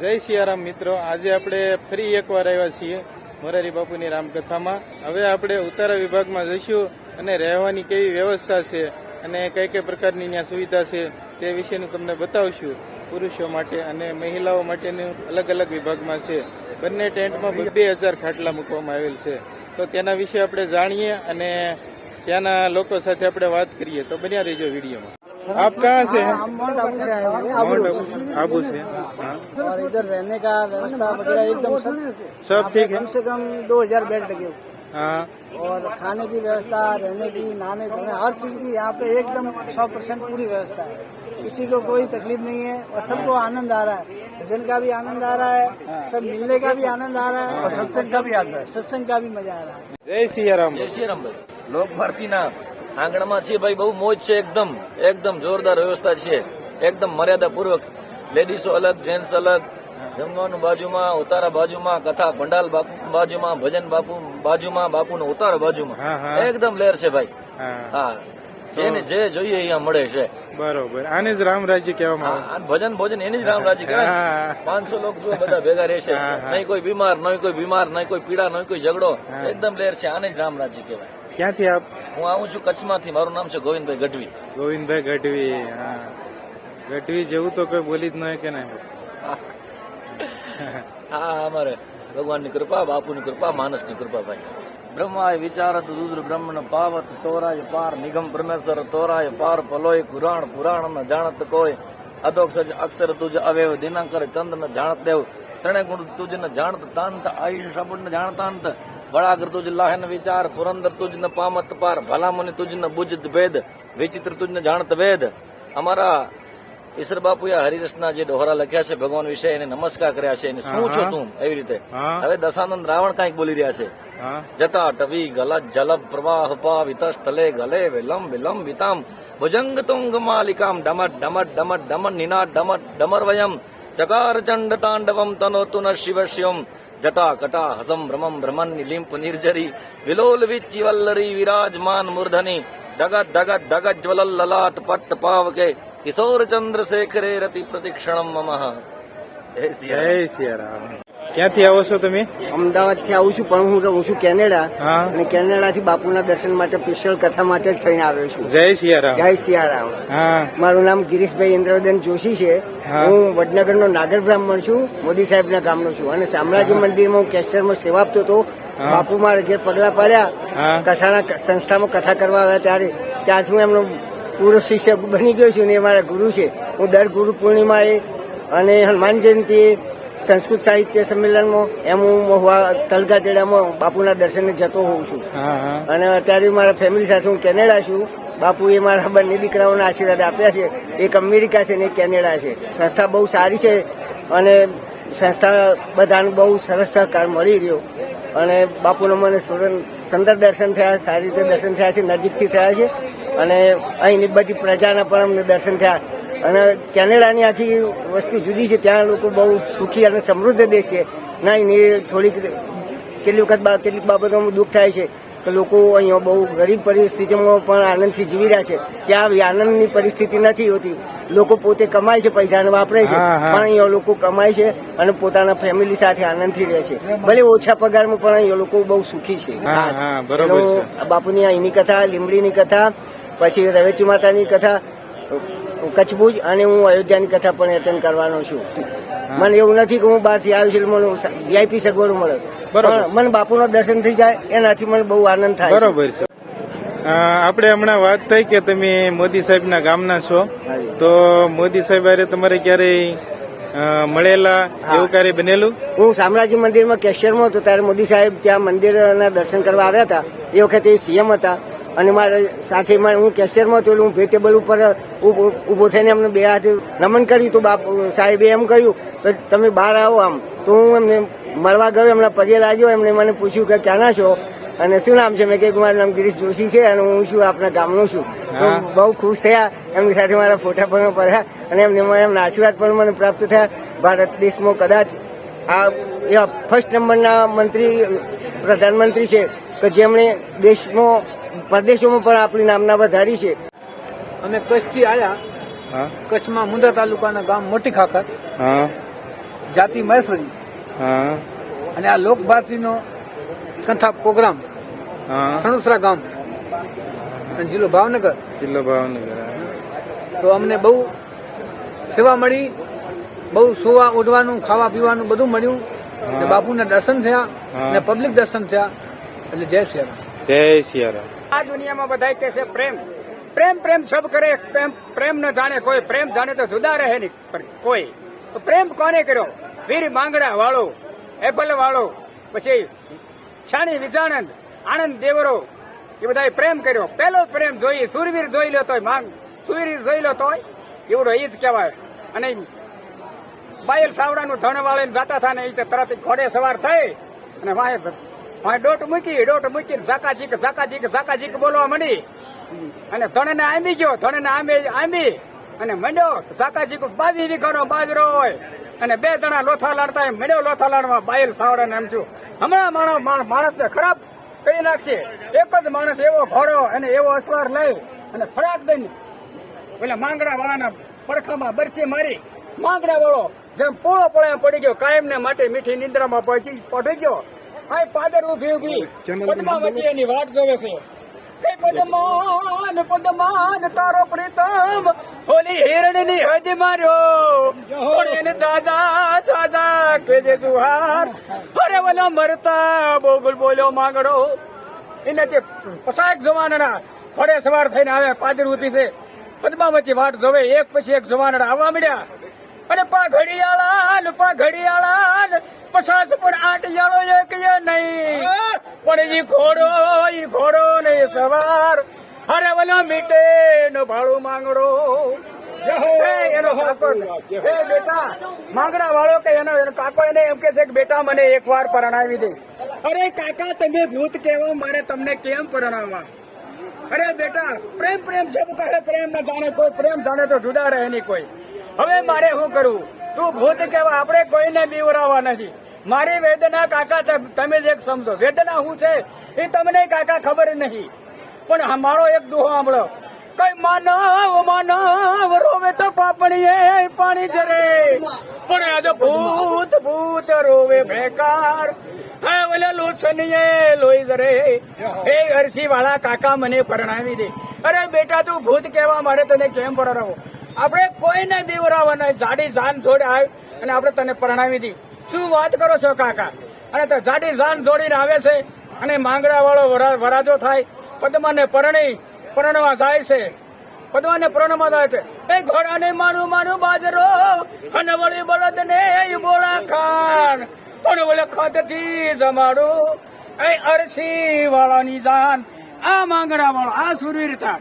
જય સિયારામ મિત્રો. આજે આપણે ફરી એકવાર આવ્યા છીએ મોરારી બાપુની રામકથામાં. હવે આપણે ઉતારા વિભાગમાં જઈશું અને રહેવાની કેવી વ્યવસ્થા છે અને કઈ કઈ પ્રકારની ત્યાં સુવિધા છે તે વિશેનું તમને બતાવશું. પુરુષો માટે અને મહિલાઓ માટેનું અલગ અલગ વિભાગમાં છે. બંને ટેન્ટમાં બે હજાર ખાટલા મૂકવામાં આવેલ છે. તો તેના વિશે આપણે જાણીએ અને ત્યાંના લોકો સાથે આપણે વાત કરીએ. તો બન્યા રહેજો વિડીયોમાં. આપ કહાં છે? આબુ સે આબુ છે. હા. हुए हैं आबू माउंट रोड आबू आबू से हाँ से। और इधर रहने का व्यवस्था वगैरह एकदम सब सब ठीक है कम से कम दो हजार बेड लगे हुए हाँ और खाने की व्यवस्था रहने की नहाने धोने हर चीज की यहाँ पे एकदम सौ परसेंट पूरी व्यवस्था है किसी को कोई तकलीफ नहीं है और सबको आनंद आ रहा है भजन का भी आनंद आ रहा है सब मिलने का भी आनंद आ रहा है और सत्संग का भी सत्संग का भी मजा आ रहा है જય સિયારામ જય શ્રી રામ ભાઈ લોક ભારતીના આંગણમાં છે ભાઈ બહુ મોજ છે એકદમ એકદમ જોરદાર વ્યવસ્થા છે એકદમ મર્યાદા પૂર્વક લેડીઝો અલગ જેન્ટ્સ અલગ. જમવાનું બાજુમાં ઉતારા બાજુમાં કથા ભંડાલ બાપુ બાજુમાં ભજન બાપુ બાજુમાં બાપુનો ઉતારા બાજુમાં. એકદમ લેર છે ભાઈ. હા. જેને જે જોઈએ અહીંયા મળે છે. બરોબર. આને જ રામ રાજ્ય કહેવામાં આવે. ભજન ભોજન એની જ રામરાજી રાજ્ય કહેવાય પાંચસો લોકો જો બધા ભેગા રહેશે. નહીં કોઈ બીમાર નહીં કોઈ બીમાર નહીં કોઈ પીડા નહીં કોઈ ઝઘડો. એકદમ લેર છે. આને જ રામરાજી કહેવાય. ક્યાંથી આપ? હું આવું છું કચ્છમાંથી. મારું નામ છે ગોવિંદભાઈ ગઢવી. ગોવિંદભાઈ ગઢવી હા. ગઢવી જેવું તો કોઈ બોલી જ ન કે નહીં હા અમારે ભગવાનની કૃપા, બાપુની કૃપા, માનસની કૃપા ભાઈ. બ્રહ્માય વિચારત રુદ્ર બ્રહ્મણ પાવત તોરાય પાર, નિગમ પરમેશ્વર તોરાય પાર પલોય પુરાણ પુરાણ ન જાણત કોઈ. અધોક્ષ અક્ષર તુજ અવેવ દિનાંકર ચંદ ન જાણત દેવ. ત્રણે ગુણ તુજ ન જાણત, તાંત, આયુષ સબુડ ન જાણતાંત. બળાગર તુજ લાહન વિચાર, પુરંદર તુજ ન પામત પાર ભલામુનિ તુજ ન બુજત ભેદ, વિચિત્ર તુજ ન જાણત વેદ. અમારા ઈશ્વર બાપુએ હરિરસના જે ડોહરા લખ્યા છે ભગવાન વિશે એને નમસ્કાર કર્યા છે એને શું છો તું એવી રીતે? હવે દશાનંદ રાવણ કંઈક બોલી રહ્યા છે. જટા ટવી ગલત જલબ પ્રવાહ પા વિતસ્થલે ગલે વિલમ વિલમ વિતામ ભુજંગ તુંગ માલિકામ ડમટ ડમટ ડમટ ડમન નિના ડમટ ડમર વયમ ચકાર ચંડ તાંડવમ તનોતુ ન શિવ શિવમ જટા કટા હસમ ભ્રમમ ભ્રમન નિલિંપ નિર્જરી વિલોલ વિચ્ચિવલ્લરી વિરાજમાન મૂર્ધની ધગત ધગત ધગત જ્વલલ લલાટ પટ્ટ પાવકે કિશોર ચંદ્રશેખરે રતિ પ્રતિક્ષણમ મમ. જય સિયા જય સિયારામ. ક્યાંથી આવો છો તમે? અમદાવાદથી આવું છું પણ હું રહું છું કેનેડા. અને કેનેડા થી બાપુના દર્શન માટે સ્પેશિયલ કથા માટે જ થઈને આવ્યો છું. જય સિયારામ. જય સિયારામ. મારું નામ ગિરીશભાઈ ઇન્દ્રવદન જોશી છે. હું. હું વડનગરનો નાગર બ્રાહ્મણ છું મોદી સાહેબના ગામનો છું. અને શામળાજી મંદિરમાં હું કેશરમાં સેવા આપતો હતો. બાપુ મારા ઘેર પગલા પાડ્યા. કસાણા સંસ્થામાં કથા કરવા આવ્યા ત્યારે. ત્યાંથી હું એમનો પૂરો શિષ્ય બની ગયો છું ને એ મારા ગુરુ છે. હું દર ગુરુ પૂર્ણિમાએ અને હનુમાન જયંતીએ સંસ્કૃત સાહિત્ય સંમેલનમાં એમ હું મહુવા તલગાજડામાં બાપુના દર્શને જતો હોઉં છું. અને અત્યારે મારા ફેમિલી સાથે હું કેનેડા છું. બાપુએ મારા બંને દીકરાઓના આશીર્વાદ આપ્યા છે. એક અમેરિકા છે ને એક કેનેડા છે. સંસ્થા બહુ સારી છે અને સંસ્થા બધાને બહુ સરસ સહકાર મળી રહ્યો. અને બાપુનો મને સુરત સુંદર દર્શન થયા સારી રીતે દર્શન થયા છે નજીકથી થયા છે. અને અહીંની બધી પ્રજાના પણ અમને દર્શન થયા. અને કેનેડાની આખી વસ્તુ જુદી છે. ત્યાં લોકો બહુ સુખી અને સમૃદ્ધ દેશ છે. ના એની થોડીક કેટલી વખત કેટલીક બાબતોમાં દુઃખ થાય છે કે લોકો અહીંયા બહુ ગરીબ પરિસ્થિતિમાં પણ આનંદથી જીવી રહ્યા છે. ત્યાં આવી આનંદની પરિસ્થિતિ નથી હોતી. લોકો પોતે કમાય છે પૈસા અને વાપરે છે. પણ અહીંયા લોકો કમાય છે અને પોતાના ફેમિલી સાથે આનંદથી રહે છે. ભલે ઓછા પગારમાં પણ અહીંયા લોકો બહુ સુખી છે. બાપુની અહીંની કથા લીમડીની કથા પછી રવેચી માતાની કથા કચ્છભુજ અને હું અયોધ્યાની કથા પણ એટેન્ડ કરવાનો છું. મને એવું નથી કે હું બહારથી આવી છું મને વીઆઈપી સગવડ મળે. પણ મને બાપુનો દર્શન થઈ જાય એનાથી મને બહુ આનંદ થાય. બરોબર છે. આપણે હમણાં વાત થઈ કે તમે મોદી સાહેબના ગામના છો. તો મોદી સાહેબ અરે તમારે ક્યારેય મળેલા એવું ક્યારે બનેલું? હું શામળાજી મંદિરમાં કેશિયરમાં હતો ત્યારે મોદી સાહેબ ત્યાં મંદિરના દર્શન કરવા આવ્યા હતા. એ વખતે સીએમ હતા. અને મારા સાથે હું કેશિયરમાં હતો હું ભે ટેબલ ઉપર ઉભો- ઊભો થઈને એમને બે હાથે નમન કર્યું તો બાપ સાહેબે એમ કહ્યું કે તમે બહાર આવો આમ. તો હું એમને મળવા ગયો એમના પગે લાગ્યો એમણે મને પૂછ્યું કે ક્યાંના છો? અને શું નામ છે? મેં કહ્યું મારું નામ ગિરીશ જોશી છે અને હું છું આપણા ગામનો છું. તો બહુ ખુશ થયા એમની સાથે મારા ફોટા પણ પડ્યા અને એમને એમના આશીર્વાદ પણ મને પ્રાપ્ત થયા. ભારત દેશમાં કદાચ આ ફર્સ્ટ નંબરના મંત્રી પ્રધાનમંત્રી છે કે જેમણે દેશમાં પરદેશોમાં પણ આપણી નામના વધારી છે. અમે કચ્છથી આવ્યા કચ્છમાં મુંદ્રા તાલુકાના ગામ મોટી ખાખર. જાતિ મહેસરી અને આ લોક ભારતીનો કંથા પ્રોગ્રામ. હા. સણુસરા ગામ. અને જિલ્લો ભાવનગર. જિલ્લો ભાવનગર તો અમને બહુ સેવા મળી. બહુ સુવા ઉડવાનું ખાવા પીવાનું બધું મળ્યું. અને બાપુના દર્શન થયા. ને અને પબ્લિક દર્શન થયા. એટલે જય શ્રી રામ. જય સિયારામ આ દુનિયામાં બધા કે છે, પ્રેમ. પ્રેમ પ્રેમ સબ કરે, પ્રેમ પ્રેમ ન જાણે કોઈ, પ્રેમ જાણે તો જુદા રહે નહીં કોઈ. તો પ્રેમ કોને કર્યો? વીર માંગડા વાળો એપલ વાળો, પછી શાણી વિજાણંદ આનંદ દેવરો, એ બધાએ પ્રેમ કર્યો. પહેલો પ્રેમ જોઈએ સુરવીર જોઈ લો તોય, માંગ. સુરવીર જોઈ લો તોય, એવડો એ જ કહેવાય. અને બાયલ સાવડાનું ધણ વાળીને જાતા થાય ને એ તરત ઘોડે સવાર થઈ, અને વાંહે વાંહે ડોટ મૂકી ડોટ મૂકીને ઝાકાઝીક ઝાકાઝીક ઝાકાઝીક બોલવા મળી અને ધણને આંબી ગયો, ધણને આંબી આંબી. અને મંડ્યો, ઝાકાઝીક બાવી વીઘાનો બાજરો હોય. અને બે જણા લોથા લાડતા એમ મંડ્યો લોથા લાડવા બાયલ સાવડાને એમ છું હમણાં માણસ માણ- માણસને ખરાબ કરી નાખશે. એક જ માણસ એવો ઘોડો અને એવો અસવાર લઈ અને ફરાક દઈને એટલે માંગડા વાળાના પડખામાં બરસી મારી. માંગડા વાળો જેમ પોળો પડ્યા પડી ગયો કાયમ ને માટે મીઠી નિંદ્રામાં પહોંચી પડી ગયો. આ પાદર ઊભી ઊભી પદ્માવતી એની વાટ જોવે છે. કઈ પદ્માન પદ્માન તારો પ્રીતમ હોલી હિરણની હજ માર્યો. પણ એને સાજા સાજા કેજે જુહાર અરે વલો મરતા બોગુલ બોલ્યો માંગડો. એને જે પસાક જવાનના ફળે સવાર થઈને આવે પાદર ઊભી છે પદ્માવતી વાટ જોવે એક પછી એક જવાનડા આવવા મળ્યા અને પા ઘડિયાળા ને પા ઘડિયાળા પચાસ પણ આટિયાળો એક એ નહીં. પણ ઈ ઘોડો ઈ ઘોડો ને સવાર. અરે વલો મીટે નો ભાડું માંગડો એનો કાકો હે. બેટા માંગડા વાળો કે એનો એનો કાકો એને એમ કે છે કે બેટા મને એકવાર પરણાવી દે. અરે કાકા તમે ભૂત કેવો મારે તમને કેમ પરણાવવા? અરે બેટા પ્રેમ પ્રેમ છે કહે પ્રેમ ન જાણે કોઈ પ્રેમ જાણે તો જુદા રહે નહીં કોઈ. હવે મારે શું કરવું તું ભૂત કેવા આપણે કોઈને બીવરાવા નથી. મારી વેદના કાકા તમે જ એક સમજો. વેદના શું છે? એ તમને કાકા ખબર નહીં. પણ હા, મારો એક દુહો સાંભળો. કઈ માનવ માનવ રોવે તો પાપણીએ પાણી જરે પણ આજ ભૂત ભૂત રોવે બેકાર હે ઓલે લોચનીએ લોહી જરે એ અરસી વાળા કાકા મને પરણાવી દે. અરે બેટા તું ભૂત કહેવા મારે તને કેમ પરણાવો? આપણે કોઈને બીવરાવા નહીં જાડી જાન જોડે આવ અને આપણે તને પરણાવી દી. શું વાત કરો છો કાકા? અને તો જાડી જાન જોડીને આવે છે અને માંગડા વાળો વરા- વરાજો થાય. પદ્માને પરણી, પરણવા જાય છે. પદ્માને પરણવા જાય છે. એ ઘોડાને માનું માનું બાજરો અને વળી બળદ ને બોળા ખાન પણ વળે ખતથી જમાડું એ અરસી વાળાની જાન. આ માંગડા વાળો આ સુરવીર થાય